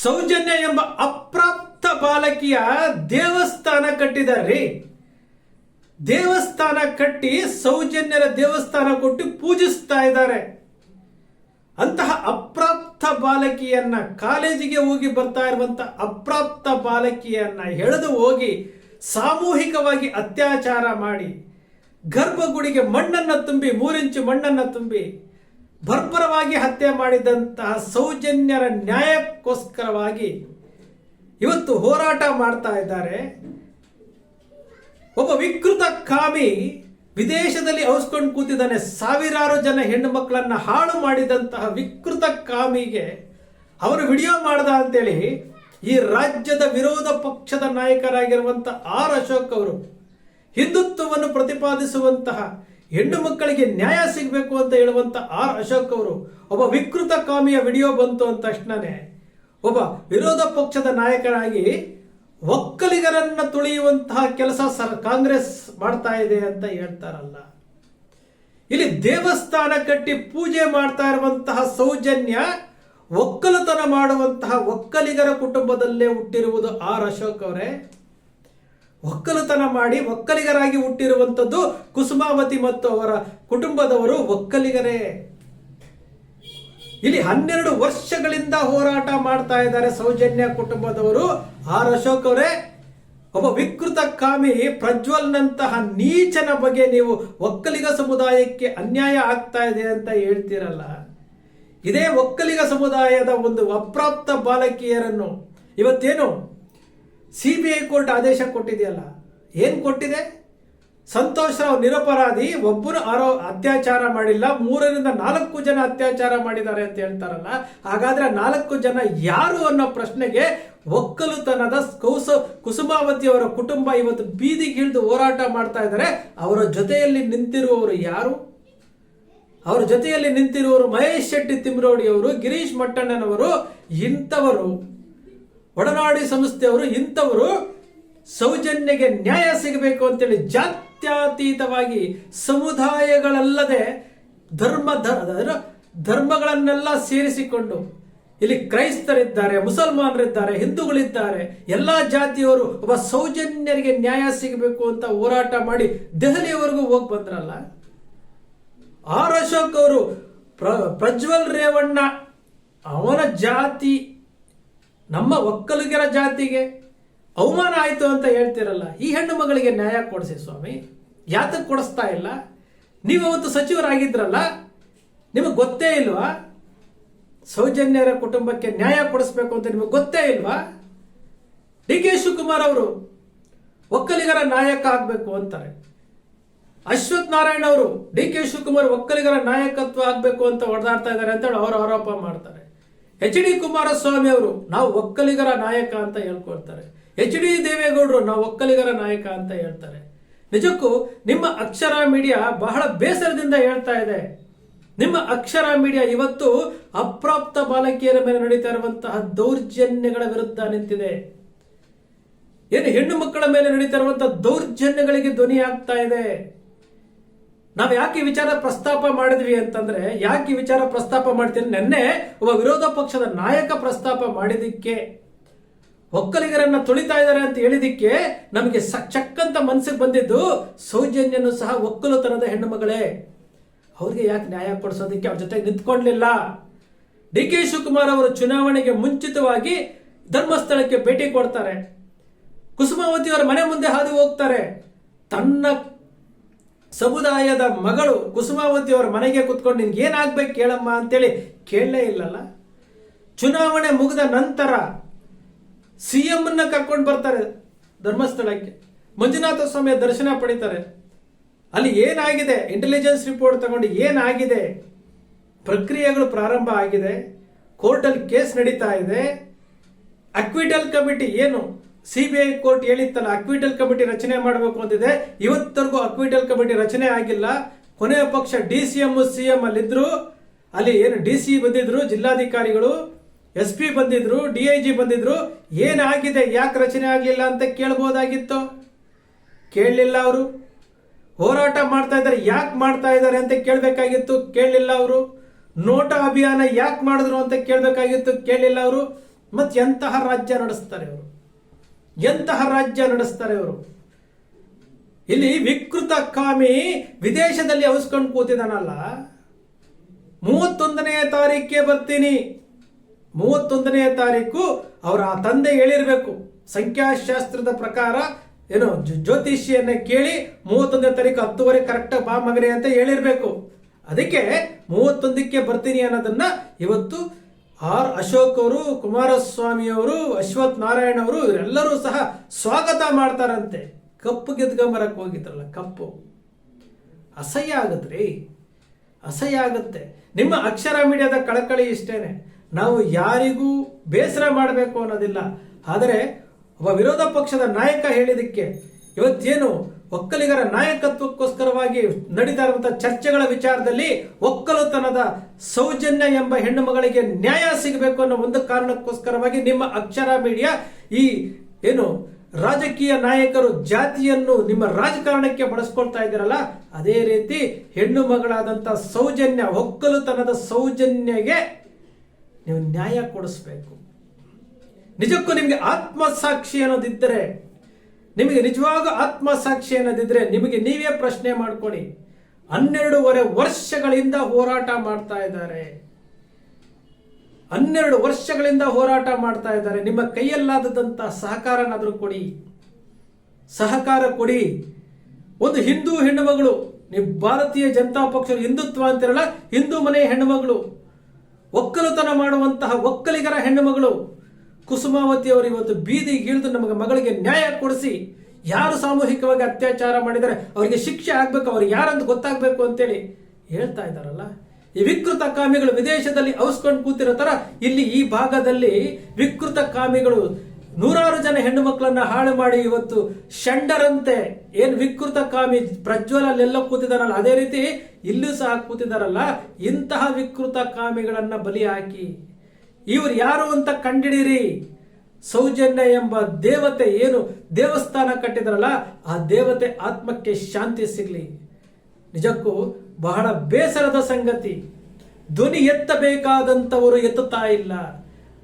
ಸೌಜನ್ಯ ಎಂಬ ಅಪ್ರಾಪ್ತ ಬಾಲಕಿಯ ದೇವಸ್ಥಾನ ಕಟ್ಟಿದಾರ್ರಿ. ದೇವಸ್ಥಾನ ಕಟ್ಟಿ ಸೌಜನ್ಯರ ದೇವಸ್ಥಾನ ಕೊಟ್ಟು ಪೂಜಿಸ್ತಾ ಇದ್ದಾರೆ. ಅಂತಹ ಅಪ್ರಾಪ್ತ ಬಾಲಕಿಯನ್ನ ಕಾಲೇಜಿಗೆ ಹೋಗಿ ಬರ್ತಾ ಇರುವಂತ ಅಪ್ರಾಪ್ತ ಬಾಲಕಿಯನ್ನ ಎಳೆದು ಹೋಗಿ ಸಾಮೂಹಿಕವಾಗಿ ಅತ್ಯಾಚಾರ ಮಾಡಿ ಗರ್ಭಗುಡಿಗೆ ಮಣ್ಣನ್ನ ತುಂಬಿ ಮೂರಿಂಚು ಮಣ್ಣನ್ನ ತುಂಬಿ ಬರ್ಬರವಾಗಿ ಹತ್ಯೆ ಮಾಡಿದಂತಹ ಸೌಜನ್ಯರ ನ್ಯಾಯಕ್ಕೋಸ್ಕರವಾಗಿ ಇವತ್ತು ಹೋರಾಟ ಮಾಡ್ತಾ ಇದ್ದಾರೆ. ಒಬ್ಬ ವಿಕೃತ ಕಾಮಿ ವಿದೇಶದಲ್ಲಿ ಔಸ್ಕೊಂಡು ಕೂತಿದ್ದಾನೆ. ಸಾವಿರಾರು ಜನ ಹೆಣ್ಣು ಮಕ್ಕಳನ್ನ ಹಾಳು ಮಾಡಿದಂತಹ ವಿಕೃತ ಕಾಮಿಗೆ ಅವರು ವಿಡಿಯೋ ಮಾಡ್ದ ಅಂತೇಳಿ ಈ ರಾಜ್ಯದ ವಿರೋಧ ಪಕ್ಷದ ನಾಯಕರಾಗಿರುವಂತ ಆರ್ ಅಶೋಕ್ ಅವರು ಹಿಂದುತ್ವವನ್ನು ಪ್ರತಿಪಾದಿಸುವಂತಹ ಹೆಣ್ಣು ಮಕ್ಕಳಿಗೆ ನ್ಯಾಯ ಸಿಗಬೇಕು ಅಂತ ಹೇಳುವಂತ ಆರ್ ಅಶೋಕ್ ಅವರು ಒಬ್ಬ ವಿಕೃತ ಕಾಮಿಯ ವಿಡಿಯೋ ಬಂತು ಅಂದ ತಕ್ಷಣನೇ ಒಬ್ಬ ವಿರೋಧ ಪಕ್ಷದ ನಾಯಕರಾಗಿ ಒಕ್ಕಲಿಗರನ್ನ ತುಳಿಯುವಂತಹ ಕೆಲಸ ಸರ್ ಕಾಂಗ್ರೆಸ್ ಮಾಡ್ತಾ ಇದೆ ಅಂತ ಹೇಳ್ತಾರಲ್ಲ. ಇಲ್ಲಿ ದೇವಸ್ಥಾನ ಕಟ್ಟಿ ಪೂಜೆ ಮಾಡ್ತಾ ಇರುವಂತಹ ಸೌಜನ್ಯ ಒಕ್ಕಲತನ ಮಾಡುವಂತಹ ಒಕ್ಕಲಿಗರ ಕುಟುಂಬದಲ್ಲೇ ಹುಟ್ಟಿರುವುದು ಆರ್ ಅಶೋಕ್ ಅವರೇ. ಒಕ್ಕಲತನ ಮಾಡಿ ಒಕ್ಕಲಿಗರಾಗಿ ಹುಟ್ಟಿರುವಂಥದ್ದು ಕುಸುಮಾವತಿ ಮತ್ತು ಅವರ ಕುಟುಂಬದವರು ಒಕ್ಕಲಿಗರೇ. ಇಲ್ಲಿ ಹನ್ನೆರಡು ವರ್ಷಗಳಿಂದ ಹೋರಾಟ ಮಾಡ್ತಾ ಇದ್ದಾರೆ ಸೌಜನ್ಯ ಕುಟುಂಬದವರು. ಆರ್ ಅಶೋಕ್ ಅವರೇ, ಒಬ್ಬ ವಿಕೃತ ಕಾಮಿ ಪ್ರಜ್ವಲ್ನಂತಹ ನೀಚನ ಬಗ್ಗೆ ನೀವು ಒಕ್ಕಲಿಗ ಸಮುದಾಯಕ್ಕೆ ಅನ್ಯಾಯ ಆಗ್ತಾ ಇದೆ ಅಂತ ಹೇಳ್ತೀರಲ್ಲ. ಇದೇ ಒಕ್ಕಲಿಗ ಸಮುದಾಯದ ಒಂದು ಅಪ್ರಾಪ್ತ ಬಾಲಕಿಯರನ್ನು ಇವತ್ತೇನು ಸಿ ಬಿ ಐ ಕೋರ್ಟ್ ಆದೇಶ ಕೊಟ್ಟಿದೆಯಲ್ಲ, ಏನು ಕೊಟ್ಟಿದೆ? ಸಂತೋಷ್ ರಾವ್ ನಿರಪರಾಧಿ, ಒಬ್ಬರು ಆರೋ ಅತ್ಯಾಚಾರ ಮಾಡಿಲ್ಲ, ಮೂರರಿಂದ ನಾಲ್ಕು ಜನ ಅತ್ಯಾಚಾರ ಮಾಡಿದ್ದಾರೆ ಅಂತ ಹೇಳ್ತಾರಲ್ಲ, ಹಾಗಾದ್ರೆ ನಾಲ್ಕು ಜನ ಯಾರು ಅನ್ನೋ ಪ್ರಶ್ನೆಗೆ ಒಕ್ಕಲುತನದ ಕೌಸ ಕುಸುಮಾವತಿ ಅವರ ಕುಟುಂಬ ಇವತ್ತು ಬೀದಿಗಿಳಿದು ಹೋರಾಟ ಮಾಡ್ತಾ ಇದ್ದಾರೆ. ಅವರ ಜೊತೆಯಲ್ಲಿ ನಿಂತಿರುವವರು ಯಾರು? ಅವರ ಜೊತೆಯಲ್ಲಿ ನಿಂತಿರುವವರು ಮಹೇಶ್ ಶೆಟ್ಟಿ ತಿಮ್ರೋಡಿಯವರು ಗಿರೀಶ್ ಮಟ್ಟಣ್ಣನವರು, ಇಂಥವರು. ಒಡನಾಡಿ ಸಂಸ್ಥೆಯವರು ಇಂಥವರು ಸೌಜನ್ಯಗೆ ನ್ಯಾಯ ಸಿಗಬೇಕು ಅಂತೇಳಿ ಜಾತ್ಯತೀತವಾಗಿ ಸಮುದಾಯಗಳಲ್ಲದೆ ಧರ್ಮ ಧರ್ಮ ಧರ್ಮಗಳನ್ನೆಲ್ಲ ಸೇರಿಸಿಕೊಂಡು ಇಲ್ಲಿ ಕ್ರೈಸ್ತರಿದ್ದಾರೆ, ಮುಸಲ್ಮಾನರಿದ್ದಾರೆ, ಹಿಂದೂಗಳಿದ್ದಾರೆ, ಎಲ್ಲ ಜಾತಿಯವರು ಒಬ್ಬ ಸೌಜನ್ಯರಿಗೆ ನ್ಯಾಯ ಸಿಗಬೇಕು ಅಂತ ಹೋರಾಟ ಮಾಡಿ ದೆಹಲಿಯವರೆಗೂ ಹೋಗಿ ಬಂದ್ರಲ್ಲ? ಆರ್ ಅಶೋಕ್ ಅವರು ಪ್ರ- ಪ್ರಜ್ವಲ್ ರೇವಣ್ಣ ಅವನ ಜಾತಿ ನಮ್ಮ ಒಕ್ಕಲಿಗರ ಜಾತಿಗೆ ಅವಮಾನ ಆಯಿತು ಅಂತ ಹೇಳ್ತಿರಲ್ಲ, ಈ ಹೆಣ್ಣು ಮಗಳಿಗೆ ನ್ಯಾಯ ಕೊಡಿಸಿ ಸ್ವಾಮಿ. ಯಾತಕ್ಕೆ ಕೊಡಿಸ್ತಾ ಇಲ್ಲ? ನೀವು ಅವತ್ತು ಸಚಿವರಾಗಿದ್ರಲ್ಲ, ನಿಮಗೆ ಗೊತ್ತೇ ಇಲ್ವಾ? ಸೌಜನ್ಯರ ಕುಟುಂಬಕ್ಕೆ ನ್ಯಾಯ ಕೊಡಿಸ್ಬೇಕು ಅಂತ ನಿಮಗೆ ಗೊತ್ತೇ ಇಲ್ವಾ? ಡಿ ಕೆ ಶಿವಕುಮಾರ್ ಅವರು ಒಕ್ಕಲಿಗರ ನಾಯಕ ಆಗಬೇಕು ಅಂತಾರೆ. ಅಶ್ವಥ್ ನಾರಾಯಣ ಅವರು ಡಿ ಕೆ ಶಿವಕುಮಾರ್ ಒಕ್ಕಲಿಗರ ನಾಯಕತ್ವ ಆಗಬೇಕು ಅಂತ ಹೊಡೆದಾಡ್ತಾ ಇದ್ದಾರೆ ಅಂತೇಳಿ ಅವರು ಆರೋಪ ಮಾಡ್ತಾರೆ. ಎಚ್ ಡಿ ಕುಮಾರಸ್ವಾಮಿ ಅವರು, ನಾವು ಒಕ್ಕಲಿಗರ ನಾಯಕ ಅಂತ ಹೇಳ್ಕೊಳ್ತಾರೆ. ಎಚ್ ಡಿ ದೇವೇಗೌಡರು ನಾವು ಒಕ್ಕಲಿಗರ ನಾಯಕ ಅಂತ ಹೇಳ್ತಾರೆ. ನಿಜಕ್ಕೂ, ನಿಮ್ಮ ಅಕ್ಷರ ಮೀಡಿಯಾ ಬಹಳ ಬೇಸರದಿಂದ ಹೇಳ್ತಾ ಇದೆ. ನಿಮ್ಮ ಅಕ್ಷರ ಮೀಡಿಯಾ ಇವತ್ತು ಅಪ್ರಾಪ್ತ ಬಾಲಕಿಯರ ಮೇಲೆ ನಡೀತಾ ಇರುವಂತಹ ದೌರ್ಜನ್ಯಗಳ ವಿರುದ್ಧ ನಿಂತಿದೆ. ಏನು ಹೆಣ್ಣು ಮಕ್ಕಳ ಮೇಲೆ ನಡೀತಾ ಇರುವಂತಹ ದೌರ್ಜನ್ಯಗಳಿಗೆ ಧ್ವನಿ ಆಗ್ತಾ ಇದೆ. ನಾವು ಯಾಕೆ ವಿಚಾರ ಪ್ರಸ್ತಾಪ ಮಾಡಿದ್ವಿ ಅಂತಂದ್ರೆ, ಯಾಕೆ ವಿಚಾರ ಪ್ರಸ್ತಾಪ ಮಾಡ್ತೀನಿ? ನಿನ್ನೆ ಒಬ್ಬ ವಿರೋಧ ಪಕ್ಷದ ನಾಯಕ ಪ್ರಸ್ತಾಪ ಮಾಡಿದಿಕ್ಕೆ ಒಕ್ಕಲಿಗರನ್ನ ತುಳಿತಾ ಇದ್ದಾರೆ ಅಂತ ಹೇಳಿದಿಕ್ಕೆ ನಮಗೆ ಚಕ್ಕಂತ ಮನಸ್ಸಿಗೆ ಬಂದಿದ್ದು ಸೌಜನ್ಯನು ಸಹ ಒಕ್ಕಲುತನದ ಹೆಣ್ಣು ಮಗಳೇ ಅವ್ರಿಗೆ ಯಾಕೆ ನ್ಯಾಯ ಕೊಡಿಸೋದಕ್ಕೆ ಅವ್ರ ಜೊತೆಗೆ ನಿಂತ್ಕೊಂಡ್ಲಿಲ್ಲ? ಡಿ ಕೆ ಶಿವಕುಮಾರ್ ಅವರು ಚುನಾವಣೆಗೆ ಮುಂಚಿತವಾಗಿ ಧರ್ಮಸ್ಥಳಕ್ಕೆ ಭೇಟಿ ಕೊಡ್ತಾರೆ. ಕುಸುಮಾವತಿ ಅವರ ಮನೆ ಮುಂದೆ ಹಾದು ಹೋಗ್ತಾರೆ. ತನ್ನ ಸಮುದಾಯದ ಮಗಳು ಕುಸುಮಾವತಿ ಅವರ ಮನೆಗೆ ಕುತ್ಕೊಂಡು ನಿನ್ಗೆ ಏನಾಗ್ಬೇಕು ಕೇಳಮ್ಮ ಅಂತೇಳಿ ಕೇಳಲೇ ಇಲ್ಲಲ್ಲ? ಚುನಾವಣೆ ಮುಗಿದ ನಂತರ ಸಿ ಎಂನ ಕರ್ಕೊಂಡು ಬರ್ತಾರೆ ಧರ್ಮಸ್ಥಳಕ್ಕೆ. ಮಂಜುನಾಥ ಸ್ವಾಮಿಯ ದರ್ಶನ ಪಡಿತಾರೆ. ಅಲ್ಲಿ ಏನಾಗಿದೆ? ಇಂಟೆಲಿಜೆನ್ಸ್ ರಿಪೋರ್ಟ್ ತಗೊಂಡು ಏನಾಗಿದೆ? ಪ್ರಕ್ರಿಯೆಗಳು ಪ್ರಾರಂಭ ಆಗಿದೆ. ಕೋರ್ಟಲ್ಲಿ ಕೇಸ್ ನಡೀತಾ ಇದೆ. ಅಕ್ವಿಟಲ್ ಕಮಿಟಿ ಏನು? ಸಿಬಿಐ ಕೋರ್ಟ್ ಹೇಳಿತ್ತಲ್ಲ ಅಕ್ವಿಟಲ್ ಕಮಿಟಿ ರಚನೆ ಮಾಡಬೇಕು ಅಂತಿದೆ. ಇವತ್ತರೆಗೂ ಅಕ್ವಿಟಲ್ ಕಮಿಟಿ ರಚನೆ ಆಗಿಲ್ಲ. ಕೊನೆಯ ಪಕ್ಷ D C M C M ಅಲ್ಲಿದ್ರು. ಅಲ್ಲಿ ಏನು ಡಿ ಸಿ ಬಂದಿದ್ರು, ಜಿಲ್ಲಾಧಿಕಾರಿಗಳು. ಎಸ್ ಪಿ ಬಂದಿದ್ರು, ಡಿ ಐ ಜಿ ಬಂದಿದ್ರು. ಏನಾಗಿದೆ ಯಾಕೆ ರಚನೆ ಆಗಲಿಲ್ಲ ಅಂತ ಕೇಳ್ಬೋದಾಗಿತ್ತು. ಕೇಳಲಿಲ್ಲ ಅವರು. ಹೋರಾಟ ಮಾಡ್ತಾ ಇದ್ದಾರೆ, ಯಾಕೆ ಮಾಡ್ತಾ ಇದ್ದಾರೆ ಅಂತ ಕೇಳಬೇಕಾಗಿತ್ತು, ಕೇಳಲಿಲ್ಲ ಅವರು. ನೋಟ ಅಭಿಯಾನ ಯಾಕೆ ಮಾಡಿದ್ರು ಅಂತ ಕೇಳಬೇಕಾಗಿತ್ತು, ಕೇಳಲಿಲ್ಲ ಅವರು. ಮತ್ತೆ ಎಂತಹ ರಾಜ್ಯ ನಡೆಸ್ತಾರೆ ಅವರು ಎಂತಹ ರಾಜ್ಯ ನಡೆಸ್ತಾರೆ ಅವರು ಇಲ್ಲಿ ವಿಕೃತ ಕಾಮಿ ವಿದೇಶದಲ್ಲಿ ಅವಸ್ಕೊಂಡು ಕೂತಿದಾನಲ್ಲ ಮೂವತ್ತೊಂದನೆಯ ತಾರೀಕಿಗೆ ಬರ್ತೀನಿ. ಮೂವತ್ತೊಂದನೆಯ ತಾರೀಕು ಅವರ ಆ ತಂದೆ ಹೇಳಿರಬೇಕು. ಸಂಖ್ಯಾಶಾಸ್ತ್ರದ ಪ್ರಕಾರ, ಏನು ಜ್ಯೋತಿಷಿಯನ್ನ ಕೇಳಿ ಮೂವತ್ತೊಂದನೇ ತಾರೀಕು ಹತ್ತುವರೆ ಕರೆಕ್ಟ್ ಬಾ ಮಗನೆ ಅಂತ ಹೇಳಿರ್ಬೇಕು. ಅದಕ್ಕೆ ಮೂವತ್ತೊಂದಕ್ಕೆ ಬರ್ತೀನಿ ಅನ್ನೋದನ್ನ ಇವತ್ತು ಆರ್ ಅಶೋಕ್ ಅವರು, ಕುಮಾರಸ್ವಾಮಿ ಅವರು, ಅಶ್ವಥ್ ನಾರಾಯಣ ಅವರು, ಇವರೆಲ್ಲರೂ ಸಹ ಸ್ವಾಗತ ಮಾಡ್ತಾರಂತೆ. ಕಪ್ಪು ಗೆದ್ಕೊಂಬರಕ್ಕೆ ಹೋಗಿದ್ರಲ್ಲ, ಕಪ್ಪು. ಅಸಹ್ಯ ಆಗತ್ರಿ. ಅಸಹ್ಯ ಆಗುತ್ತೆ. ನಿಮ್ಮ ಅಕ್ಷರ ಮೀಡಿಯಾದ ಕಳಕಳಿ ಇಷ್ಟೇನೆ. ನಾವು ಯಾರಿಗೂ ಬೇಸರ ಮಾಡಬೇಕು ಅನ್ನೋದಿಲ್ಲ. ಆದರೆ, ಒಬ್ಬ ವಿರೋಧ ಪಕ್ಷದ ನಾಯಕ ಹೇಳಿದಕ್ಕೆ ಇವತ್ತೇನು ಒಕ್ಕಲಿಗರ ನಾಯಕತ್ವಕ್ಕೋಸ್ಕರವಾಗಿ ನಡೀತಾ ಚರ್ಚೆಗಳ ವಿಚಾರದಲ್ಲಿ ಒಕ್ಕಲುತನದ ಸೌಜನ್ಯ ಎಂಬ ಹೆಣ್ಣು ಮಗಳಿಗೆ ನ್ಯಾಯ ಸಿಗಬೇಕು ಅನ್ನೋ ಒಂದು ಕಾರಣಕ್ಕೋಸ್ಕರವಾಗಿ ನಿಮ್ಮ ಅಕ್ಷರ ಮೀಡಿಯಾ ಈ ಏನು ರಾಜಕೀಯ ನಾಯಕರು ಜಾತಿಯನ್ನು ನಿಮ್ಮ ರಾಜಕಾರಣಕ್ಕೆ ಬಳಸ್ಕೊಳ್ತಾ ಇದ್ದೀರಲ್ಲ, ಅದೇ ರೀತಿ ಹೆಣ್ಣು ಮಗಳಾದಂಥ ಸೌಜನ್ಯ, ಒಕ್ಕಲುತನದ ಸೌಜನ್ಯಗೆ ನೀವು ನ್ಯಾಯ ಕೊಡಿಸ್ಬೇಕು. ನಿಜಕ್ಕೂ ನಿಮಗೆ ಆತ್ಮಸಾಕ್ಷಿ ಅನ್ನೋದಿದ್ದರೆ ನಿಮಗೆ ನಿಜವಾಗ ಆತ್ಮಸಾಕ್ಷಿ ಅನ್ನೋದಿದ್ರೆ ನಿಮಗೆ ನೀವೇ ಪ್ರಶ್ನೆ ಮಾಡ್ಕೊಳ್ಳಿ ಹನ್ನೆರಡೂವರೆ ವರ್ಷಗಳಿಂದ ಹೋರಾಟ ಮಾಡ್ತಾ ಇದ್ದಾರೆ. ಹನ್ನೆರಡು ವರ್ಷಗಳಿಂದ ಹೋರಾಟ ಮಾಡ್ತಾ ಇದ್ದಾರೆ. ನಿಮ್ಮ ಕೈಯಲ್ಲಾದದಂತ ಸಹಕಾರನಾದರೂ ಕೊಡಿ. ಸಹಕಾರ ಕೊಡಿ. ಒಂದು ಹಿಂದೂ ಹೆಣ್ಣುಮಗಳು, ನೀವು ಭಾರತೀಯ ಜನತಾ ಪಕ್ಷ ಹಿಂದುತ್ವ ಅಂತಿರಲ್ಲ, ಹಿಂದೂ ಮನೆಯ ಹೆಣ್ಣುಮಗಳು, ಒಕ್ಕಲುತನ ಮಾಡುವಂತಹ ಒಕ್ಕಲಿಗರ ಹೆಣ್ಣುಮಗಳು ಕುಸುಮಾವತಿ ಅವರು ಇವತ್ತು ಬೀದಿಗಿಳಿದು ನಮಗೆ ಮಗಳಿಗೆ ನ್ಯಾಯ ಕೊಡಿಸಿ, ಯಾರು ಸಾಮೂಹಿಕವಾಗಿ ಅತ್ಯಾಚಾರ ಮಾಡಿದರೆ ಅವರಿಗೆ ಶಿಕ್ಷೆ ಆಗ್ಬೇಕು, ಅವ್ರು ಯಾರಂತ ಗೊತ್ತಾಗಬೇಕು ಅಂತೇಳಿ ಹೇಳ್ತಾ ಇದ್ದಾರಲ್ಲ. ಈ ವಿಕೃತ ಕಾಮಿಗಳು ವಿದೇಶದಲ್ಲಿ ಅವಸ್ಕೊಂಡು ಕೂತಿರೋ ತರ ಇಲ್ಲಿ ಈ ಭಾಗದಲ್ಲಿ ವಿಕೃತ ಕಾಮಿಗಳು ನೂರಾರು ಜನ ಹೆಣ್ಣು ಮಕ್ಕಳನ್ನ ಹಾಳು ಮಾಡಿ ಇವತ್ತು ಷಂಡರಂತೆ ಏನ್ ವಿಕೃತ ಕಾಮಿ ಪ್ರಜ್ವಲ್ ಅಲ್ಲೆಲ್ಲ ಕೂತಿದಾರಲ್ಲ. ಅದೇ ರೀತಿ ಇಲ್ಲೂ ಸಹ ಕೂತಿದಾರಲ್ಲ. ಇಂತಹ ವಿಕೃತ ಕಾಮಿಗಳನ್ನ ಬಲಿ ಹಾಕಿ ಇವ್ರು ಯಾರು ಅಂತ ಕಂಡಿಡೀರಿ? ಸೌಜನ್ಯ ಎಂಬ ದೇವತೆ ಏನು? ದೇವಸ್ಥಾನ ಕಟ್ಟಿದ್ರಲ್ಲ, ಆ ದೇವತೆ ಆತ್ಮಕ್ಕೆ ಶಾಂತಿ ಸಿಗಲಿ. ನಿಜಕ್ಕೂ ಬಹಳ ಬೇಸರದ ಸಂಗತಿ. ಧ್ವನಿ ಎತ್ತಬೇಕಾದಂತವರು ಎತ್ತುತ್ತಾ ಇಲ್ಲ.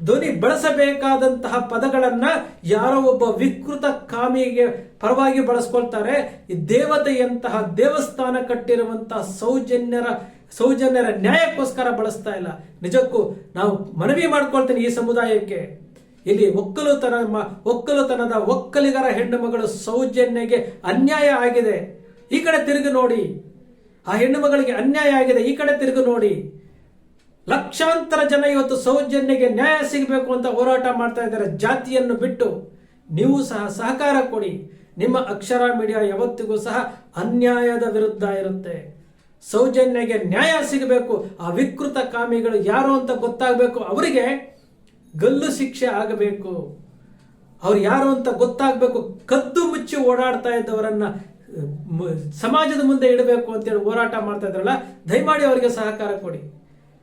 ಧ್ವನಿ ಬಳಸಬೇಕಾದಂತಹ ಪದಗಳನ್ನ ಯಾರೋ ಒಬ್ಬ ವಿಕೃತ ಕಾಮಿಗೆ ಪರವಾಗಿ ಬಳಸ್ಕೊಳ್ತಾರೆ. ಈ ದೇವತೆಯಂತಹ ದೇವಸ್ಥಾನ ಕಟ್ಟಿರುವಂತಹ ಸೌಜನ್ಯರ ಸೌಜನ್ಯರ ನ್ಯಾಯಕ್ಕೋಸ್ಕರ ಬಳಸ್ತಾ ಇಲ್ಲ. ನಿಜಕ್ಕೂ ನಾವು ಮನವಿ ಮಾಡ್ಕೊಳ್ತೇನೆ ಈ ಸಮುದಾಯಕ್ಕೆ. ಇಲ್ಲಿ ಒಕ್ಕಲುತನ ಒಕ್ಕಲುತನದ ಒಕ್ಕಲಿಗರ ಹೆಣ್ಣು ಮಗಳು ಸೌಜನ್ಯಗೆ ಅನ್ಯಾಯ ಆಗಿದೆ. ಈ ಕಡೆ ತಿರುಗಿ ನೋಡಿ. ಆ ಹೆಣ್ಣು ಮಗಳಿಗೆ ಅನ್ಯಾಯ ಆಗಿದೆ. ಈ ಕಡೆ ತಿರುಗಿ ನೋಡಿ. ಲಕ್ಷಾಂತರ ಜನ ಇವತ್ತು ಸೌಜನ್ಯಗೆ ನ್ಯಾಯ ಸಿಗಬೇಕು ಅಂತ ಹೋರಾಟ ಮಾಡ್ತಾ ಇದ್ದಾರೆ ಜಾತಿಯನ್ನು ಬಿಟ್ಟು. ನೀವು ಸಹ ಸಹಕಾರ ಕೊಡಿ. ನಿಮ್ಮ ಅಕ್ಷರ ಮೀಡಿಯಾ ಯಾವತ್ತಿಗೂ ಸಹ ಅನ್ಯಾಯದ ವಿರುದ್ಧ ಇರುತ್ತೆ. ಸೌಜನ್ಯಗೆ ನ್ಯಾಯ ಸಿಗಬೇಕು. ಆ ವಿಕೃತ ಕಾಮಿಗಳು ಯಾರು ಅಂತ ಗೊತ್ತಾಗಬೇಕು. ಅವರಿಗೆ ಗಲ್ಲು ಶಿಕ್ಷೆ ಆಗಬೇಕು. ಅವ್ರು ಯಾರು ಅಂತ ಗೊತ್ತಾಗಬೇಕು. ಕದ್ದು ಮುಚ್ಚಿ ಓಡಾಡ್ತಾ ಇದ್ದವರನ್ನ ಸಮಾಜದ ಮುಂದೆ ಇಡಬೇಕು ಅಂತೇಳಿ ಹೋರಾಟ ಮಾಡ್ತಾ ಇದ್ರಲ್ಲ, ದಯಮಾಡಿ ಅವರಿಗೆ ಸಹಕಾರ ಕೊಡಿ.